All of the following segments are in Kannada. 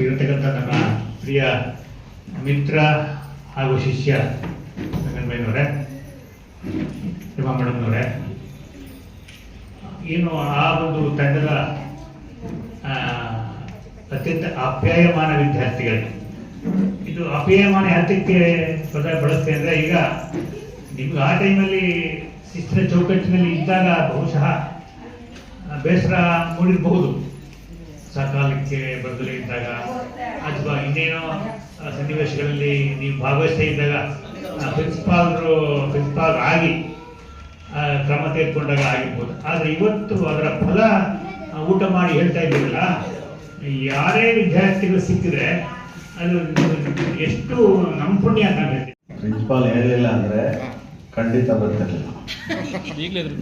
ಇರತಕ್ಕಂಥ ನನ್ನ ಪ್ರಿಯ ಮಿತ್ರ ಹಾಗೂ ಶಿಷ್ಯ ರಂಗನ್ಬೈನವರೇ ನಿಮ್ಮ ಮೇಡಮ್ನವರೇ ಏನು ಆ ಒಂದು ತಂಡದ ಅತ್ಯಂತ ಅಪ್ಯಾಯಮಾನ ವಿದ್ಯಾರ್ಥಿಗಳು. ಇದು ಅಪ್ಯಾಯಮಾನ ಹಂತಕ್ಕೆ ಪದ ಬಳಸ್ತೆ ಅಂದರೆ ಈಗ ನಿಮ್ಗೆ ಆ ಟೈಮಲ್ಲಿ ಶಿಸ್ತಿನ ಚೌಕಟ್ಟಿನಲ್ಲಿ ಇದ್ದಾಗ ಬಹುಶಃ ಬೇಸರ ಮೂಡಿರಬಹುದು. ಸಕಾಲಕ್ಕೆ ಬಂದರೆ ಇದ್ದಾಗ ಅಥವಾ ಇನ್ನೇನೋ ಸನ್ನಿವೇಶಗಳಲ್ಲಿ ನೀವು ಭಾಗವಹಿಸ್ತಾ ಇದ್ದಾಗ ಪ್ರಿನ್ಸಿಪಾಲ್ರು ಪ್ರಿನ್ಸಿಪಾಲ್ ಆಗಿ ಕ್ರಮ ತೆಗೆದುಕೊಂಡಾಗ ಆಗಿರ್ಬೋದು. ಆದರೆ ಇವತ್ತು ಅದರ ಫಲ ಊಟ ಮಾಡಿ ಹೇಳ್ತಾ ಇದ್ದೀವಲ್ಲ ಯಾರೇ ವಿದ್ಯಾರ್ಥಿಗಳು ಸಿಕ್ಕಿದ್ರೆ ಅದು ಎಷ್ಟು ನಮ್ಮ ಪುಣ್ಯ ಅಂತ ಹೇಳ್ತೀವಿ. ಪ್ರಿನ್ಸಿಪಾಲ್ ಹೇಳಿಲ್ಲ ಅಂದರೆ ಖಂಡಿತ ಬರ್ತಿರ್ಲಿಲ್ಲ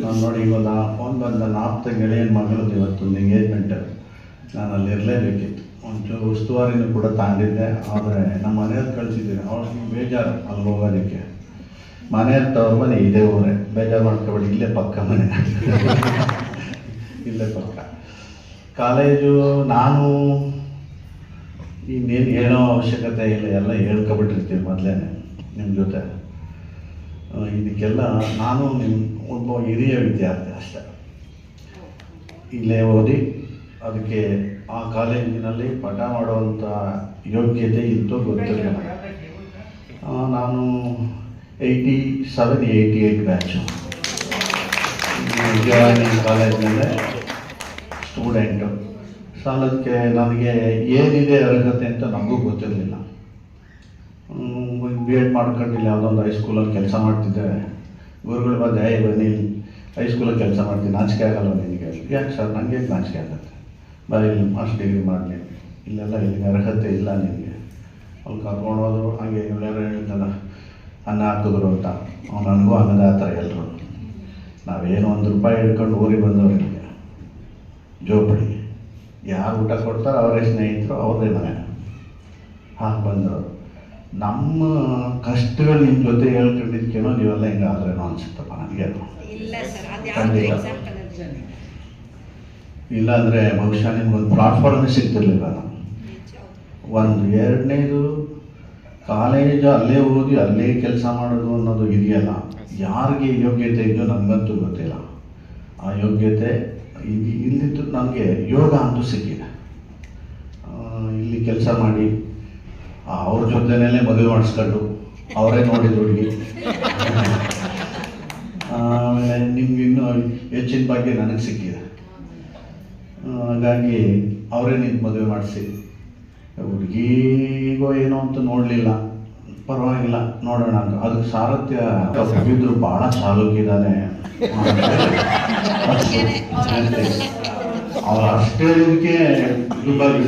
ನಾನು ನೋಡಿ ಇವಾಗ ಫೋನ್ ಬಂದ ನಾಲ್ಕು ಗೆಳೆಯನ ಮಗಳದ್ದು ಇವತ್ತು ಒಂದು ಎಂಗೇಜ್ಮೆಂಟ್ ನಾನು ಅಲ್ಲಿ ಇರಲೇಬೇಕಿತ್ತು ಒಂಚೂರು ಉಸ್ತುವಾರಿನೂ ಕೂಡ ತಾಂಡಿದ್ದೆ, ಆದರೆ ನಮ್ಮ ಮನೆಯವ್ರು ಕಳಿಸಿದ್ದೀನಿ ಅವ್ರಿಗೆ ಬೇಜಾರು ಅಲ್ಲಿ ಹೋಗೋದಕ್ಕೆ. ಮನೆಯವ್ರ ತವ್ರ ಮನೆ ಇದೇ ಊರೇ, ಬೇಜಾರು ಮಾಡ್ಕೊಬೇಡಿ, ಇಲ್ಲೇ ಪಕ್ಕ ಮನೆ. ಇಲ್ಲೇ ಪಕ್ಕ. ಕಾಲೇಜು ನಾನು ಇನ್ನೇನು ಹೇಳೋ ಅವಶ್ಯಕತೆ ಇಲ್ಲ, ಎಲ್ಲ ಹೇಳ್ಕೊಬಿಟ್ಟಿರ್ತೀವಿ ಮೊದಲೇ ನಿಮ್ಮ ಜೊತೆ. ಇದಕ್ಕೆಲ್ಲ ನಾನು ನಿಮ್ಮ ಒಬ್ಬ ಹಿರಿಯ ವಿದ್ಯಾರ್ಥಿ ಅಷ್ಟೇ. ಇಲ್ಲೇ ಓದಿ ಅದಕ್ಕೆ ಆ ಕಾಲೇಜಿನಲ್ಲಿ ಪಾಠ ಮಾಡುವಂಥ ಯೋಗ್ಯತೆ ಇತ್ತು ಗೊತ್ತಿರಲಿಲ್ಲ ನಾನು eighty seven eighty eight batch Vijayavani ಕಾಲೇಜಿನಲ್ಲೇ student so ನನಗೆ ಏನಿದೆ ಅರ್ಹತೆ ಅಂತ ನಮಗೂ ಗೊತ್ತಿರಲಿಲ್ಲ. ಬಿ ಎಡ್ ಮಾಡ್ಕೊಂಡಿಲ್ಲ, ಯಾವುದೋ ಒಂದು ಹೈಸ್ಕೂಲಲ್ಲಿ ಕೆಲಸ ಮಾಡ್ತಿದ್ದೆ. ಗುರುಗಳು ಬಂದು ಏ ಬನ್ನಿ ಹೈಸ್ಕೂಲಲ್ಲಿ ಕೆಲಸ ಮಾಡ್ತೀನಿ, ನಾಚಿಕೆ ಆಗಲ್ಲ ನಿನಗೆ? ಯಾಕೆ ಸರ್ ನನಗೆ ನಾಚಿಕೆ ಆಗುತ್ತೆ? ಬರೀ ಇಲ್ಲಿ ಮಾಸ್ಟರ್ ಡಿಗ್ರಿ ಮಾಡಲಿ. ಇಲ್ಲೆಲ್ಲ ಇಲ್ಲಿಗೆ ಅರ್ಹತೆ ಇಲ್ಲ ನಿನಗೆ ಅಲ್ಲಿ ಕರ್ಕೊಂಡು ಹೋದರು ಹಾಗೆ ಇವಳ್ಯಾರು ಹೇಳಿದ್ದಲ್ಲ ಅನ್ನ ಹಾಕಿದ್ರು ಅಂತ. ಅವ್ನು ನನಗೂ ಅನ್ನದಾತರ ಎಲ್ಲರೂ ನಾವೇನು ಒಂದು ರೂಪಾಯಿ ಹಿಡ್ಕೊಂಡು ಊರಿಗೆ ಬಂದವ್ರು ಇಲ್ಲಿಗೆ ಜೋಪಡಿ. ಯಾರು ಊಟ ಕೊಡ್ತಾರೆ ಅವರೇ ಸ್ನೇಹಿತರು ಅವ್ರದೇ ಮನೆ. ಹಾಗೆ ಬಂದರು ನಮ್ಮ ಕಷ್ಟಗಳು ನಿಮ್ಮ ಜೊತೆ ಹೇಳ್ಕೊಂಡಿದ್ಕೇನೋ ನೀವೆಲ್ಲ ಹಿಂಗೆ ಆದ್ರೇನೋ ಅನ್ಸುತ್ತಪ್ಪ ನನಗೆ ಖಂಡಿತ. ಇಲ್ಲಾಂದರೆ ಬಹುಶಃ ನಿಮ್ಗೊಂದು ಪ್ಲಾಟ್ಫಾರ್ಮೇ ಸಿಗ್ತಿರ್ಲಿಲ್ಲ ಒಂದು ಎರಡನೇದು ಕಾಲೇಜು ಅಲ್ಲೇ ಹೋಗಿ ಅಲ್ಲೇ ಕೆಲಸ ಮಾಡೋದು ಅನ್ನೋದು ಇದೆಯಲ್ಲ, ಯಾರಿಗೆ ಯೋಗ್ಯತೆ ಇದೆಯೋ ನನಗಂತೂ ಗೊತ್ತಿಲ್ಲ. ಆ ಯೋಗ್ಯತೆ ಇಲ್ಲಿ ಇಲ್ಲಿದ್ದು ನನಗೆ ಯೋಗ ಅಂತೂ ಸಿಕ್ಕಿದೆ. ಇಲ್ಲಿ ಕೆಲಸ ಮಾಡಿ ಅವ್ರ ಜೊತೆನೇ ಮದುವೆ ಮಾಡಿಸ್ಕೊಂಡು ಅವರೇ ನೋಡಿದ್ರು ಹುಡುಗಿ. ಆಮೇಲೆ ನಿಮ್ಗೆ ಇನ್ನೂ ಹೆಚ್ಚಿನ ಬಗ್ಗೆ ನನಗೆ ಸಿಕ್ಕಿದೆ. ಹಾಗಾಗಿ ಅವರೇ ನಿಂತು ಮದುವೆ ಮಾಡಿಸಿ. ಹುಡುಗಿಗೋ ಏನೋ ಅಂತ ನೋಡಲಿಲ್ಲ. ಪರವಾಗಿಲ್ಲ ನೋಡೋಣ ಅಂತ. ಅದಕ್ಕೆ ಸಾರಥ್ಯ ಕವಿದ್ರು ಭಾಳ ಚಾಲೂಕಿದ್ದಾನೆ ಅವ್ರ ಅಷ್ಟೇ ಇದಕ್ಕೆ ದುಬಾರಿ.